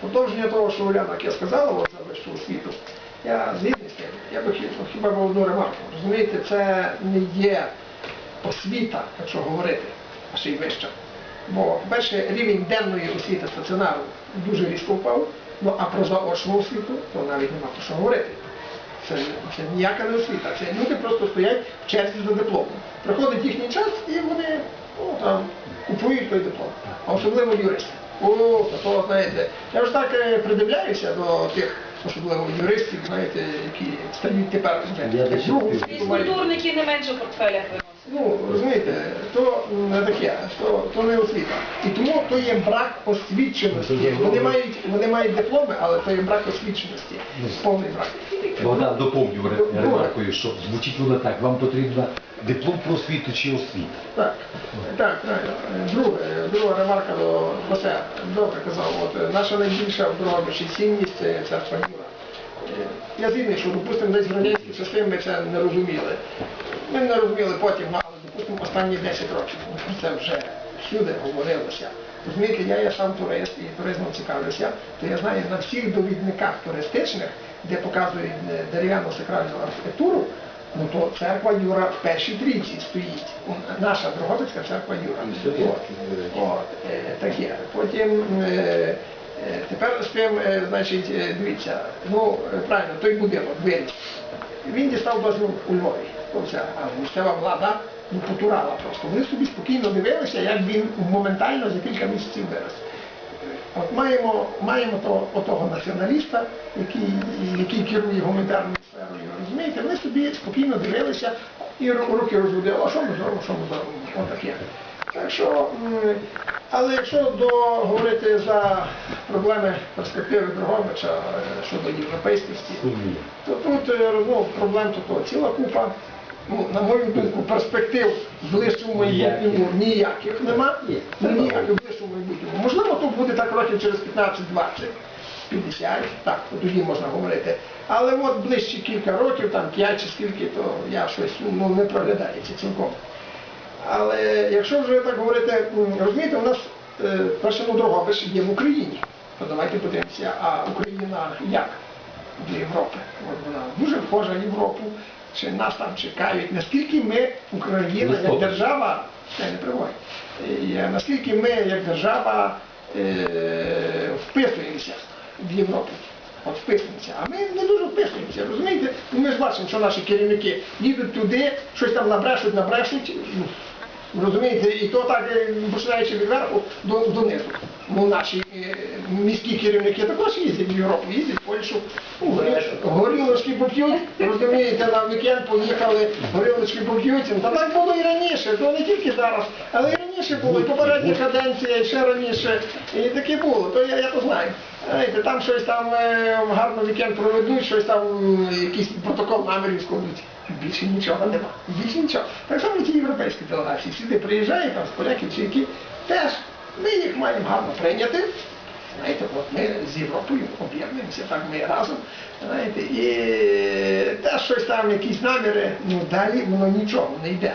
Продовження того, що Уляна я сказала за вищу освіту, я згідний з тим. Я би хі- хіба б одну ремарку. Розумієте, це не є освіта, якщо говорити, а ще й вища. Бо, по-перше, рівень денної освіти стаціонару дуже різко впав, ну а про заочну освіту, то навіть нема про що говорити. Це, це ніяка не освіта. Це люди просто стоять в черзі за дипломом. Приходить їхній час і вони ну, там, купують той диплом. А особливо юристи. О, то, то, знаєте, я ж так е, придивляюся до тих, особливо юристів, знаєте, які стають тепер вже Я десь чув. Фізкультурники не менше в портфелях. Ну, розумієте, то не таке, то, то не освіта. І тому то є брак освіченості. Вони мають, вони мають дипломи, але то є брак освіченості. Повний брак. Богдан доповню ре- ремаркою, що звучить воно так, вам потрібна диплом про освіту чи освіта. Так, так, правильно. Друге, друга ремарка до Вася добре казав. От е, наша найбільша Дрогобичі цінність це царства Юра. Е, Я згідний, що, допустимо, десь в радянській системі ми це не розуміли. Ми не розуміли потім, ну, але, допустимо, останні 10 років це вже всюди говорилося. Розумієте, я є сам турист і туризмом цікавлюся, то я знаю на всіх довідниках туристичних, де показують е, дерев'яну сакральну архітектуру, Ну то церква Юра в першій трійці стоїть. Наша Дрогобицька церква Юра. От, от, е, таке. Потім е, тепер з тим, значить, дивіться, ну правильно, той будинок виріс. Він дістав дозвіл у Львові. А місцева влада ну, потурала просто. Вони собі спокійно дивилися, як він моментально за кілька місяців вирос. От маємо, маємо того, отого націоналіста, який, який керує гуманітарною сферою, розумієте, вони собі спокійно дивилися і ру- руки розводили, а що ми зробимо, що ми зробимо, отаке. Так що, але якщо до, говорити за проблеми перспективи Дрогобича е, щодо європейськості, то тут е, ну, проблем то ціла купа. Ну, на мою думку, перспектив в ближчому майбутньому ніяких нема. Ніяких ближчому майбутньому. Можливо, то буде так років через 15-20, 50, так, тоді можна говорити. Але от ближче кілька років, там 5 чи скільки, то я щось ну, не проглядається цілком. Але якщо вже так говорити, розумієте, у нас е, перше ну, Дрогобич є в Україні. Давайте подивимося, а Україна як до Європи? От вона дуже вхожа в Європу, чи нас там чекають, наскільки ми, Україна, як держава, це не приводить, Е, наскільки ми як держава е, вписуємося в Європу. От вписуємося. А ми не дуже вписуємося, розумієте? Ми ж бачимо, що наші керівники їдуть туди, щось там набрешуть, набрешуть. ну, Розумієте, і то так е, починаючи від верху до, донизу. Ну, наші е, міські керівники також їздять в Європу, їздять в Польщу, ну, горілочки поп'ють, розумієте, на вікенд поїхали, горілочки поп'ють. Та так було і раніше, то не тільки зараз, але і раніше було, і попередня каденція, і ще раніше, і таке було, то я, я то знаю. Знаєте, там щось там е, гарно вікенд проведуть, щось там якийсь протокол намірів складуть. Більше нічого нема. Більше нічого. Так само і ті європейські делегації. Сюди приїжджають, там з поляків чи які, теж ми їх маємо гарно прийняти. Знаєте, от ми з Європою об'єднуємося, так ми разом. Знаєте, і те, щось там, якісь наміри, ну далі воно нічого не йде.